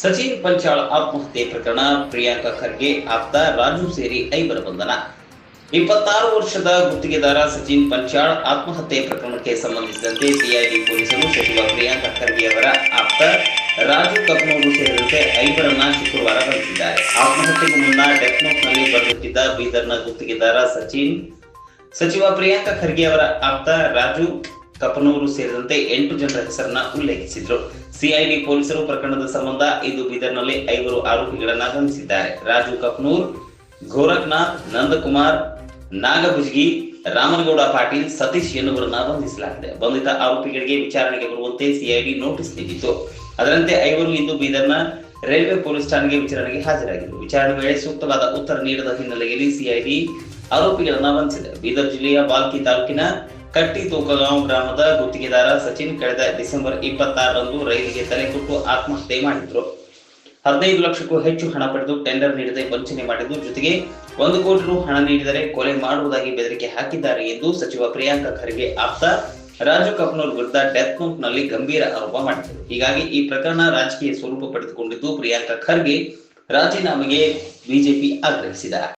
ಸಚಿನ್ ಪಂಚಾಳ್ ಆತ್ಮಹತ್ಯೆ ಪ್ರಕರಣ, ಪ್ರಿಯಾಂಕಾ ಖರ್ಗೆ ಆಪ್ತ, ರಾಜು ಸೇರಿ ಐವರ ಬಂಧನ. ಇಪ್ಪತ್ತಾರು ವರ್ಷದ ಗುತ್ತಿಗೆದಾರ ಸಚಿನ್ ಪಂಚಾಳ್ ಆತ್ಮಹತ್ಯೆ ಪ್ರಕರಣಕ್ಕೆ ಸಂಬಂಧಿಸಿದಂತೆ ಸಿಐಡಿ ಪೊಲೀಸರು ಸಚಿವ ಪ್ರಿಯಾಂಕಾ ಖರ್ಗೆ ಅವರ ಆಪ್ತ, ರಾಜು ಕಪ್ನೂರು ಸೇರಿದಂತೆ ಐವರನ್ನ ಶುಕ್ರವಾರ ಬಂಧಿಸಿದ್ದಾರೆ. ಆತ್ಮಹತ್ಯೆಗೂ ಮುನ್ನ ಡೆಕ್ನೋಟ್ನಲ್ಲಿ ನೋಟ್ನಲ್ಲಿ ಬರೆದಿಟ್ಟಿದ್ದ ಬೀದರ್ನ ಗುತ್ತಿಗೆದಾರ ಸಚಿನ್, ಸಚಿವ ಪ್ರಿಯಾಂಕಾ ಖರ್ಗೆ ಅವರ ಆಪ್ತ, ರಾಜು ಕಪನೂರು ಸೇರಿದಂತೆ ಎಂಟು ಜನರ ಹೆಸರನ್ನ ಉಲ್ಲೇಖಿಸಿದ್ರು. ಸಿಐಡಿ ಪೊಲೀಸರು ಪ್ರಕರಣದ ಸಂಬಂಧ ಇದು ಬೀದರ್ನಲ್ಲಿ ಐವರು ಆರೋಪಿಗಳನ್ನ ಬಂಧಿಸಿದ್ದಾರೆ. ರಾಜು ಕಪ್ನೂರ್ ಗೋರಖ್ನಾಥ್ ನಂದಕುಮಾರ್, ನಾಗಭುಜ್ಗಿ, ರಾಮನಗೌಡ ಪಾಟೀಲ್, ಸತೀಶ್ ಎನ್ನುವರನ್ನ ಬಂಧಿಸಲಾಗಿದೆ. ಬಂಧಿತ ಆರೋಪಿಗಳಿಗೆ ವಿಚಾರಣೆಗೆ ಬರುವಂತೆ ಸಿಐಡಿ ನೋಟಿಸ್ ನೀಡಿತ್ತು. ಅದರಂತೆ ಐವರು ಇಂದು ಬೀದರ್ನ ರೈಲ್ವೆ ಪೊಲೀಸ್ ಠಾಣೆಗೆ ವಿಚಾರಣೆಗೆ ಹಾಜರಾಗಿದ್ದರು. ವಿಚಾರಣೆ ವೇಳೆ ಸೂಕ್ತವಾದ ಉತ್ತರ ನೀಡದ ಹಿನ್ನೆಲೆಯಲ್ಲಿ ಸಿಐಡಿ ಆರೋಪಿಗಳನ್ನ ಬಂಧಿಸಿದೆ. ಬೀದರ್ ಜಿಲ್ಲೆಯ ಬಾಲ್ಕಿ ತಾಲೂಕಿನ ಕಟ್ಟಿ ತೂಕಗಾಂವ್ ಗ್ರಾಮದ ಗುತ್ತಿಗೆದಾರ ಸಚಿನ್ ಕಳೆದ ಡಿಸೆಂಬರ್ ಇಪ್ಪತ್ತಾರರಂದು ರೈಲಿಗೆ ತಲೆ ಕೊಟ್ಟು ಆತ್ಮಹತ್ಯೆ ಮಾಡಿದ್ರು. ಹದಿನೈದು ಲಕ್ಷಕ್ಕೂ ಹೆಚ್ಚು ಹಣ ಪಡೆದು ಟೆಂಡರ್ ನೀಡದೆ ವಂಚನೆ ಮಾಡಿದ್ದು ಜೊತೆಗೆ ಒಂದು ಕೋಟಿ ರು ಹಣ ನೀಡಿದರೆ ಕೊಲೆ ಮಾಡುವುದಾಗಿ ಬೆದರಿಕೆ ಹಾಕಿದ್ದಾರೆ ಎಂದು ಸಚಿವ ಪ್ರಿಯಾಂಕ ಖರ್ಗೆ ಆಪ್ತ ರಾಜು ಕಪ್ನೂರ್ ವಿರುದ್ಧ ಡೆತ್ ನೋಟ್ನಲ್ಲಿ ಗಂಭೀರ ಆರೋಪ ಮಾಡಿದರು. ಹೀಗಾಗಿ ಈ ಪ್ರಕರಣ ರಾಜಕೀಯ ಸ್ವರೂಪ ಪಡೆದುಕೊಂಡಿದ್ದು ಪ್ರಿಯಾಂಕ ಖರ್ಗೆ ರಾಜೀನಾಮೆಗೆ ಬಿಜೆಪಿ ಆಗ್ರಹಿಸಿದ್ದಾರೆ